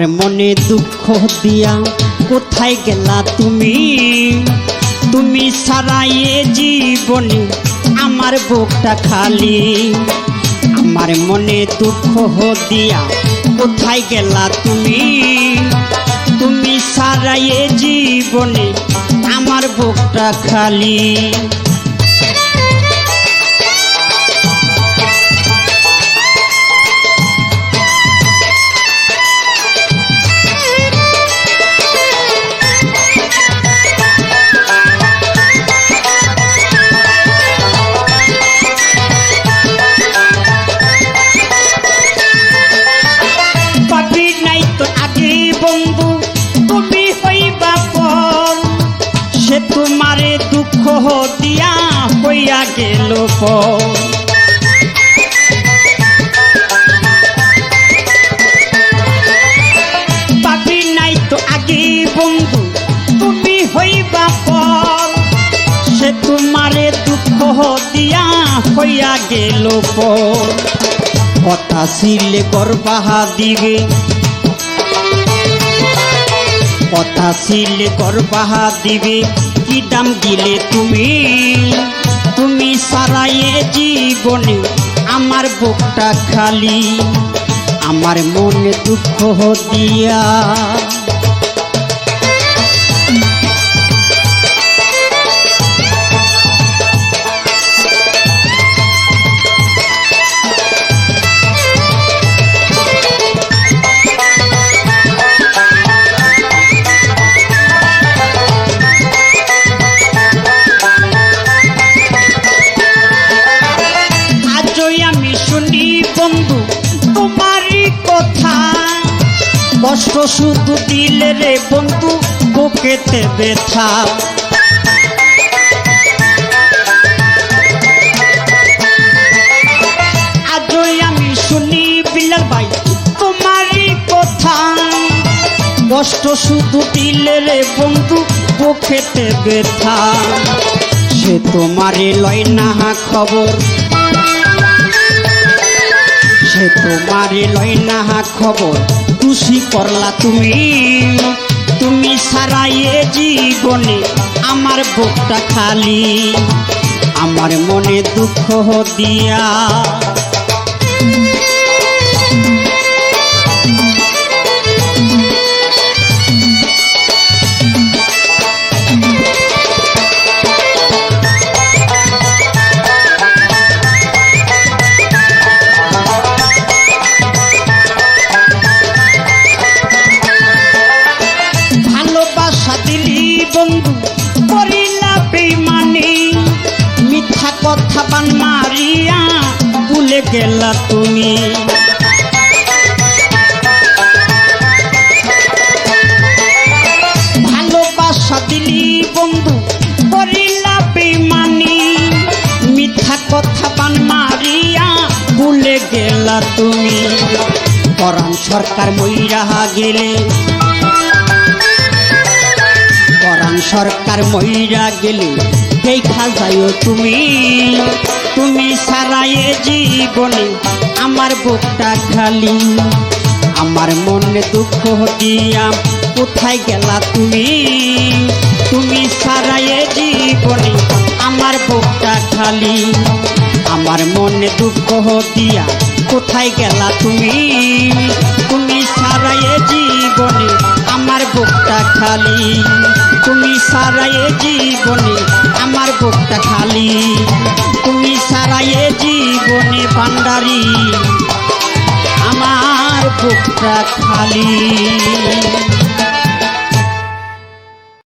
আমার মনে দুঃখ দিয়া কোথায় গেলা তুমি? তুমি সারাইয়ে জীবনে আমার বুকটা খালি। আমার মনে দুঃখ দিয়া কোথায় গেলা তুমি? তুমি সারাইয়ে জীবনে আমার বুকটা খালি। তোমারে দুঃখ দিয়া হইয়া গেল পাবি নাই তো আগে বন্ধু, তুমি হইবা পর সে তোমারে দুঃখ দিয়া হইয়া গেল কথা ছিলে গর্বাহা দিবে কথা গর্বাহা দিবে দাম দিলে তুমি তুমি সারাইয়ে জীবনে আমার বুকটা খালি আমার মনে দুঃখ দিয়া কষ্ট শুধু দিলে রে বন্ধু, বুকেতে ব্যথা। আজই আমি শুনি বিলাল ভাই, তোমারই কথা। কষ্ট শুধু দিলে রে বন্ধু, বুকেতে ব্যথা। সে তোমারে লয় না খবর। সে তোমারে লয় না খবর। খুশি করলা তুমি তুমি সারাইয়ে জীবনে আমার বুকটা খালি। আমার মনে দুঃখ দিয়া মিথ্যা কথা বান মারিয়া, ভুলে গেলা তুমি। ভালোবাসা দিলি বন্ধু, করিলা বেমানি। মিথ্যা কথা মারিয়া, ভুলে গেলা তুমি। পরাণ সরকার মইরা গেলে পরাণ সরকার মইরা গেলে, দেখা যাইও তুমি। তুমি সারাইয়ে জীবনে আমার বুকটা খালি। আমার মনে দুঃখ দিয়া কোথায় গেলা তুমি? তুমি সারাইয়ে জীবনে আমার বুকটা খালি। আমার মনে দুঃখ দিয়া কোথায় গেলা তুমি? তুমি সারাইয়ে জীবনে বুকটা খালি। তুমি সারাইয়ে জীবনে আমার বুকটা খালি। তুমি সারাইয়ে জীবনে ভান্ডারি আমার বুকটা খালি।